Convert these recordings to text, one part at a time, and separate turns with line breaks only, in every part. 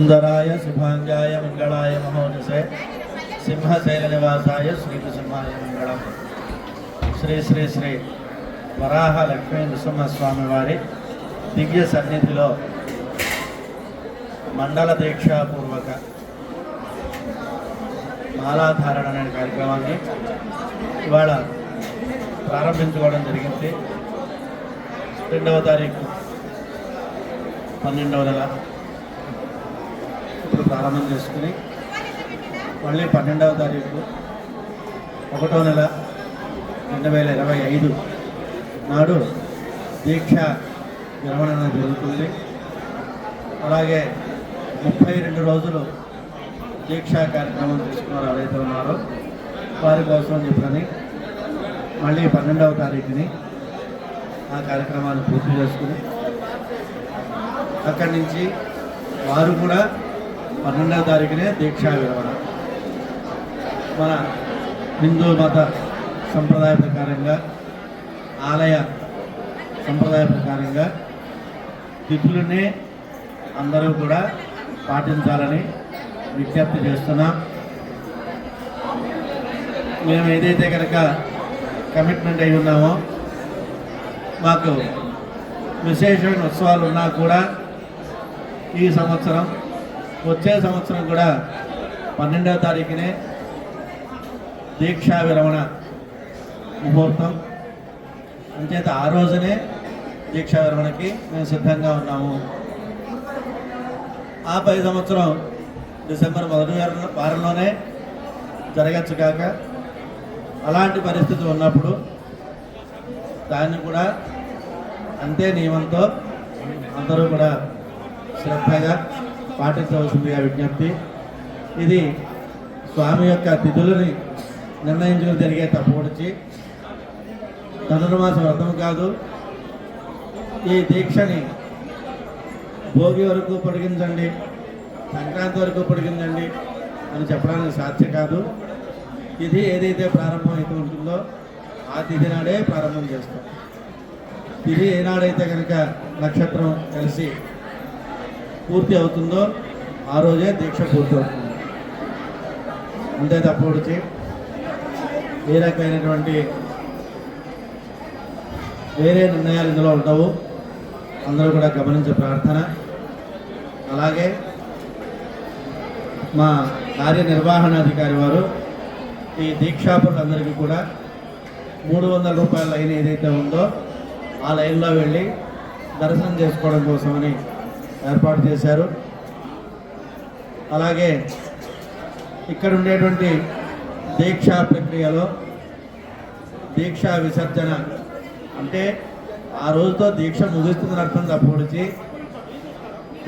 సుందరాయ శుభాంగాయ మంగళాయ మహోనిసే సింహశైల నివాసాయ సింహాయ మంగళం శ్రీ శ్రీ శ్రీ వరాహ లక్ష్మీ నృసింహస్వామి వారి దివ్య సన్నిధిలో మండల దీక్షాపూర్వక మాలాధారణ అనే కార్యక్రమాన్ని ఇవాళ ప్రారంభించుకోవడం జరిగింది రెండవ తారీఖు పన్నెండవ నెల ఇప్పుడు ప్రారంభం చేసుకుని మళ్ళీ పన్నెండవ తారీఖు ఒకటో నెల రెండు వేల ఇరవై ఐదు నాడు దీక్ష విరమణ జరుగుతుంది. అలాగే ముప్పై రెండు రోజులు దీక్షా కార్యక్రమం తీసుకున్నారు ఎవరైతే ఉన్నారో వారి కోసం చెప్పని మళ్ళీ పన్నెండవ తారీఖుని ఆ కార్యక్రమాన్ని పూర్తి చేసుకుని అక్కడి నుంచి వారు కూడా పన్నెండవ తారీఖునే దీక్షా విరమణ. మన హిందూ మత సంప్రదాయ ప్రకారంగా ఆలయ సంప్రదాయ ప్రకారంగా తిథులనే అందరూ కూడా పాటించాలని విజ్ఞప్తి చేస్తున్నాం. మేము ఏదైతే కనుక కమిట్మెంట్ అయి ఉన్నామో మాకు విశేషమైన ఉత్సవాలు ఉన్నా కూడా ఈ సంవత్సరం వచ్చే సంవత్సరం కూడా పన్నెండవ తారీఖునే దీక్షా విరమణ ముహూర్తం. అంచేత ఆ రోజునే దీక్షా విరమణకి మేము సిద్ధంగా ఉన్నాము. ఆ పై సంవత్సరం డిసెంబర్ మొదటి వారంలోనే జరగచ్చు కాక అలాంటి పరిస్థితి ఉన్నప్పుడు దాన్ని కూడా అంతే నియమంతో అందరూ కూడా శ్రద్ధగా పాటించవలసిందిగా విజ్ఞప్తి. ఇది స్వామి యొక్క తిథులని నిర్ణయించుకుని జరిగే తప్పొడిచి ధనుర్మాస వ్రతం కాదు ఈ దీక్షని భోగి వరకు పొడిగించండి సంక్రాంతి వరకు పొడిగించండి అని చెప్పడానికి సాధ్య కాదు. ఇది ఏదైతే ప్రారంభం అయితే ఉంటుందో ఆ తిథి నాడే ప్రారంభం చేస్తాం. తిథి ఏనాడైతే కనుక నక్షత్రం కలిసి పూర్తి అవుతుందో ఆ రోజే దీక్ష పూర్తి అవుతుంది. అంతే తప్పొడిచి ఏ రకమైనటువంటి వేరే నిర్ణయాలు ఇందులో ఉండవు. అందరూ కూడా గమనించే ప్రార్థన. అలాగే మా కార్యనిర్వహణాధికారి వారు ఈ దీక్షాపరులందరికీ కూడా మూడు వందల రూపాయల లైన్ ఏదైతే ఉందో ఆ లైన్లో వెళ్ళి దర్శనం చేసుకోవడం కోసమని ఏర్పాటు చేశారు. అలాగే ఇక్కడ ఉండేటువంటి దీక్షా ప్రక్రియలో దీక్షా విసర్జన అంటే ఆ రోజుతో దీక్ష ముగుస్తుందని అర్థం తప్పొడిచి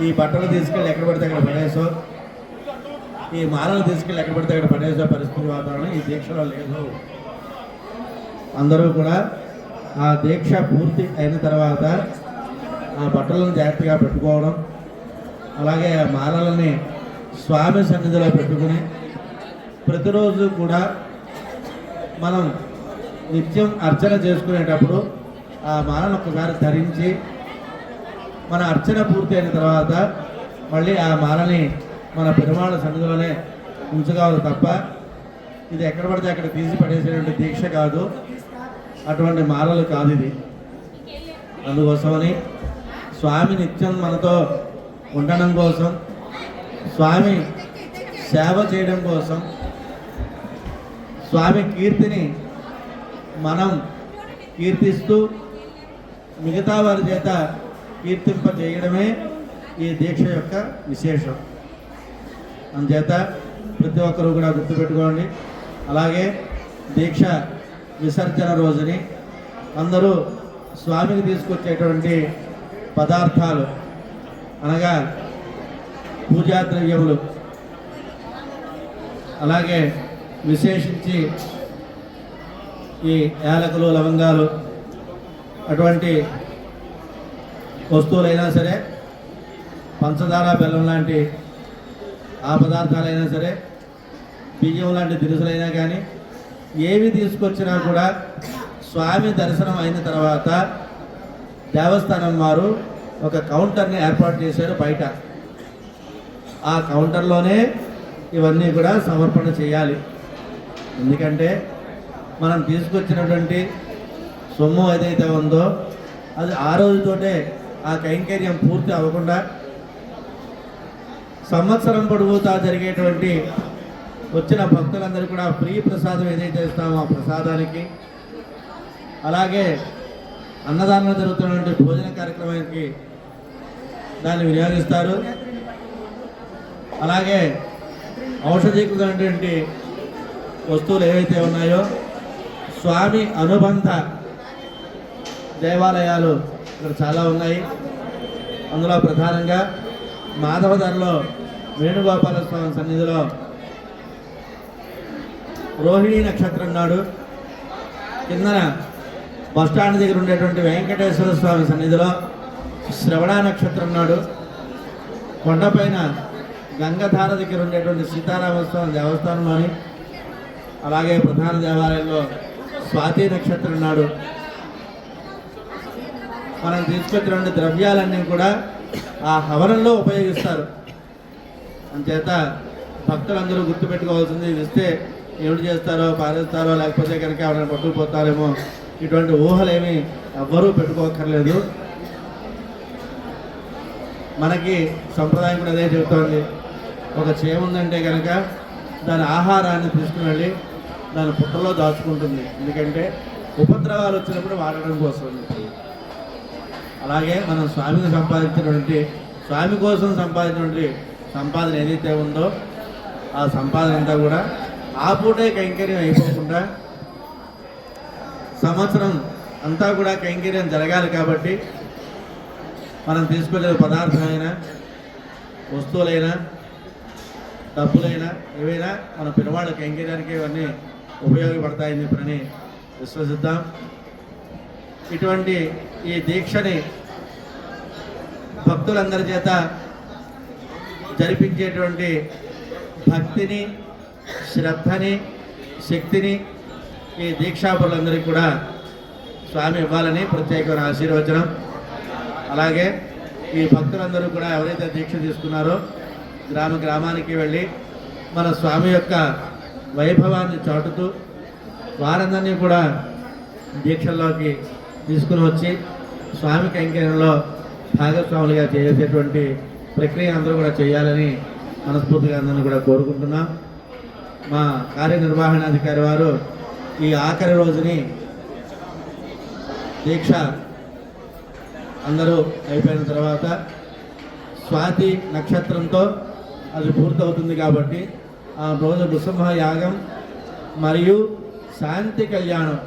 ఈ బట్టలు తీసుకెళ్ళి ఎక్కడ పడితే అక్కడ పడేసో ఈ మాలలు తీసుకెళ్ళి ఎక్కడ పడితే అక్కడ పడేసో పరిస్థితి వాతావరణం ఈ దీక్షలో లేదు. అందరూ కూడా ఆ దీక్ష పూర్తి అయిన తర్వాత ఆ బట్టలను జాగ్రత్తగా పెట్టుకోవడం అలాగే ఆ మాలలని స్వామి సన్నిధిలో పెట్టుకుని ప్రతిరోజు కూడా మనం నిత్యం అర్చన చేసుకునేటప్పుడు ఆ మాలను ఒకసారి ధరించి మన అర్చన పూర్తి అయిన తర్వాత మళ్ళీ ఆ మాలని మన పెరుమాళ సన్నిధిలోనే ఉంచుకోవాలి తప్ప ఇది ఎక్కడ పడితే అక్కడ తీసి పడేసేటువంటి దీక్ష కాదు. అటువంటి మాలలు కాదు ఇది. అందుకోసమని స్వామి నిత్యం మనతో ఉండడం కోసం స్వామి సేవ చేయడం కోసం స్వామి కీర్తిని మనం కీర్తిస్తూ మిగతా వారి చేత కీర్తింప చేయడమే ఈ దీక్ష యొక్క విశేషం. అందుచేత ప్రతి ఒక్కరూ కూడా గుర్తుపెట్టుకోండి. అలాగే దీక్ష విసర్జన రోజుని అందరూ స్వామికి తీసుకొచ్చేటువంటి పదార్థాలు అనగా పూజా ద్రవ్యములు. అలాగే విశేషించి ఈ యాలకులు లవంగాలు అటువంటి వస్తువులైనా సరే పంచదార బెల్లం లాంటి ఆ పదార్థాలైనా సరే బియ్యం లాంటి దినుసులైనా కానీ ఏవి తీసుకొచ్చినా కూడా స్వామి దర్శనం అయిన తర్వాత దేవస్థానం వారు ఒక కౌంటర్ని ఏర్పాటు చేశారు బయట. ఆ కౌంటర్లోనే ఇవన్నీ కూడా సమర్పణ చేయాలి. ఎందుకంటే మనం తీసుకొచ్చినటువంటి సొమ్ము ఏదైతే ఉందో అది ఆ రోజుతోటే ఆ కైంకర్యం పూర్తి అవ్వకుండా సంవత్సరం పొడుగుతా జరిగేటువంటి వచ్చిన భక్తులందరూ కూడా ఫ్రీ ప్రసాదం ఏదైతే ఇస్తామో ఆ ప్రసాదానికి అలాగే అన్నదానం జరుగుతున్నటువంటి భోజన కార్యక్రమానికి దాన్ని వినియోగిస్తారు. అలాగే ఔషధీకృతమైనటువంటి వస్తువులు ఏవైతే ఉన్నాయో స్వామి అనుబంధ దేవాలయాలు ఇక్కడ చాలా ఉన్నాయి. అందులో ప్రధానంగా మాధవధరలో వేణుగోపాల స్వామి సన్నిధిలో రోహిణి నక్షత్రం నాడు కిందన బస్టాండ్ దగ్గర ఉండేటువంటి వెంకటేశ్వర స్వామి సన్నిధిలో శ్రవణ నక్షత్రం నాడు కొండపైన గంగధార దగ్గర ఉండేటువంటి సీతారామస్వామి దేవస్థానం అని అలాగే ప్రధాన దేవాలయంలో స్వాతి నక్షత్రం నాడు మనం తీసుకొచ్చినటువంటి ద్రవ్యాలన్నీ కూడా ఆ హవనంలో ఉపయోగిస్తారు. అంచేత భక్తులందరూ గుర్తుపెట్టుకోవాల్సింది ఇది ఇస్తే ఏమిటి చేస్తారో పారేస్తారో లేకపోతే కనుక ఎవరైనా పట్టుకుపోతారేమో ఇటువంటి ఊహలేమి ఎవ్వరూ పెట్టుకోక్కర్లేదు. మనకి సంప్రదాయం కూడా అదే చెబుతోంది ఒక చేముందంటే ఉందంటే కనుక దాని ఆహారాన్ని తీసుకుని వెళ్ళి దాని పుట్టలో దాచుకుంటుంది. ఎందుకంటే ఉపద్రవాలు వచ్చినప్పుడు వాడడం కోసం. అలాగే మనం స్వామిని సంపాదించినటువంటి స్వామి కోసం సంపాదించినటువంటి సంపాదన ఏదైతే ఉందో ఆ సంపాదన అంతా కూడా ఆ పూటే కైంకర్యం అయిపోకుండా సంవత్సరం అంతా కూడా కైంకర్యం జరగాలి కాబట్టి మనం తీసుకునే పదార్థమైనా వస్తువులైనా డబ్బులైనా ఏవైనా మన పిల్లవాళ్ళ కైంకర్యానికి ఇవన్నీ ఉపయోగపడతాయని చెప్పని విశ్వసిద్దాం. ఇటువంటి ఈ దీక్షని భక్తులందరి చేత జరిపించేటువంటి భక్తిని శ్రద్ధని శక్తిని ఈ దీక్షాపరులందరికీ కూడా స్వామి ఇవ్వాలని ప్రత్యేకమైన ఆశీర్వచనం. అలాగే ఈ భక్తులందరూ కూడా ఎవరైతే దీక్ష తీసుకున్నారో గ్రామ గ్రామానికి వెళ్ళి మన స్వామి యొక్క వైభవాన్ని చాటుతూ వారందరినీ కూడా దీక్షల్లోకి తీసుకుని వచ్చి స్వామి కైంకర్యంలో భాగస్వాములుగా చేసేటువంటి ప్రక్రియ అందరూ కూడా చేయాలని మనస్ఫూర్తిగా అందరినీ కూడా కోరుకుంటున్నాం. మా కార్యనిర్వహణాధికారి వారు ఈ ఆఖరి రోజుని దీక్ష అందరూ అయిపోయిన తర్వాత స్వాతి నక్షత్రంతో అది పూర్తవుతుంది కాబట్టి ఆ రోజు నృసింహ యాగం మరియు శాంతి కళ్యాణం.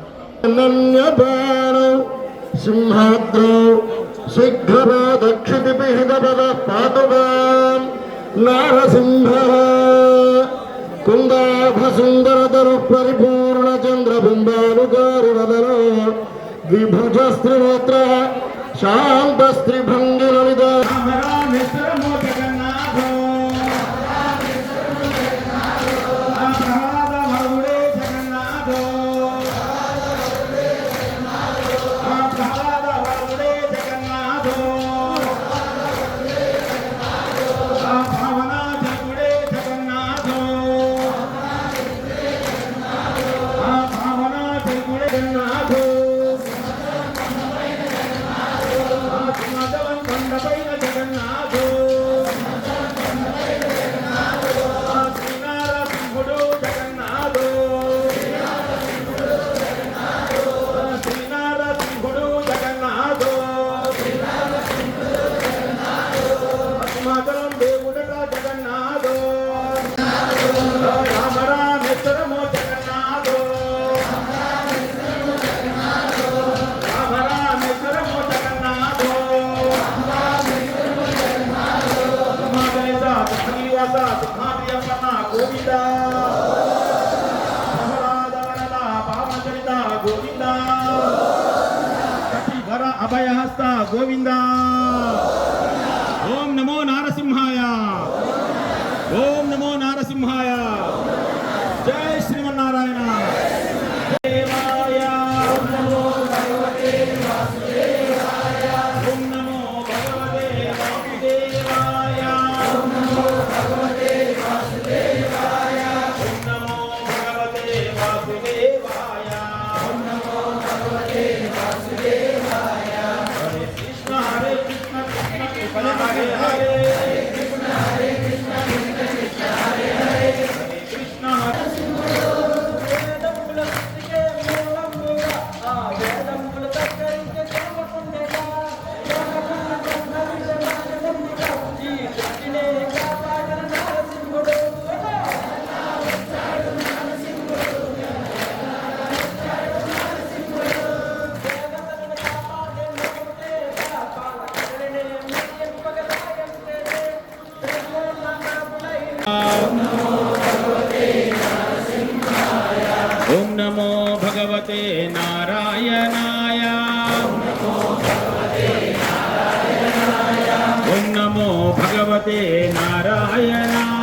సింహాద్రో సింహాద్రౌ శీఘ్రమా దక్షితిపిహితపద పాతుగాం నారసింహ కుందాభసుందరతరు పరిపూర్ణ చంద్రబింబానుగారి వదన విభుజ స్త్రీనేత్ర శాంత స్త్రీభంగి లలిత
감사합니다. శ్రీమన్నారాయణ దేవాయ నారాయణాయ. ఓం నమో భగవతే నారాయణాయ.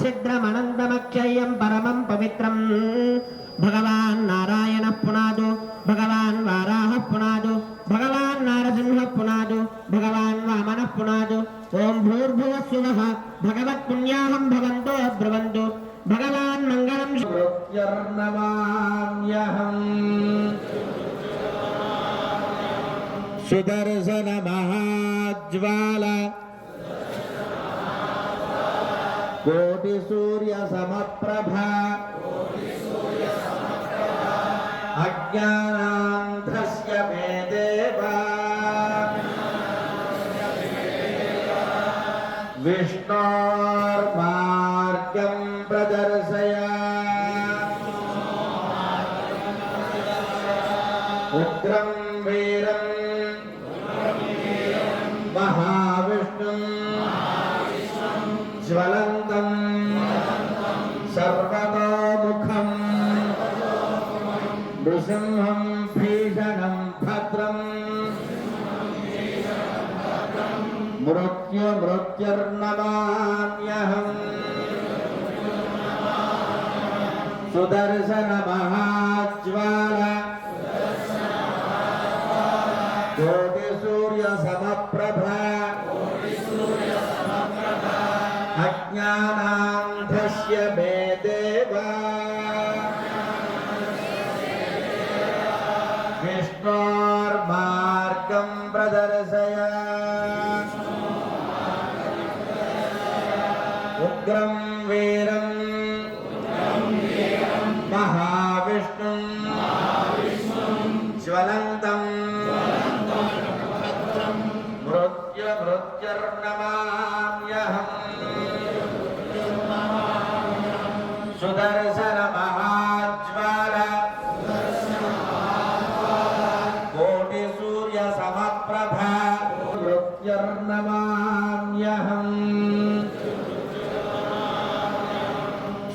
సహస్రధారమపరిమితధారమచ్ఛిద్రమనందమక్షయం పరమం పవిత్రం. భగవాన్ నారాయణ పునాదు భగవాన్ వారాహ పునాదు భగవాన్ నారసింహ పునాదు భగవాన్ వామన పునాదు. ఓం భూర్భువ సువః భగవత్ పుణ్యాహం భవంతో బ్రువంతు. భగవాన్ మంగళం
కోటి సూర్య సమప్రభ. అజ్ఞానాంధస్య మేదే సర్వతోముఖం నృసింహం భీషణం భద్రం మృత్యుమృత్యుర్నమామ్యహం సుదర్శన విష్ణోర్మార్గం ప్రదర్శయ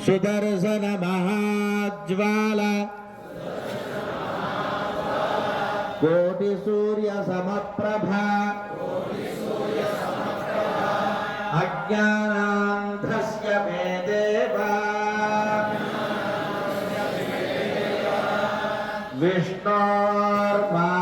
సుదర్శన మహాజ్వాల కోటి సూర్య సమప్రభ అజ్ఞానాంధస్య మే దేవా విష్ణోర్మార్గం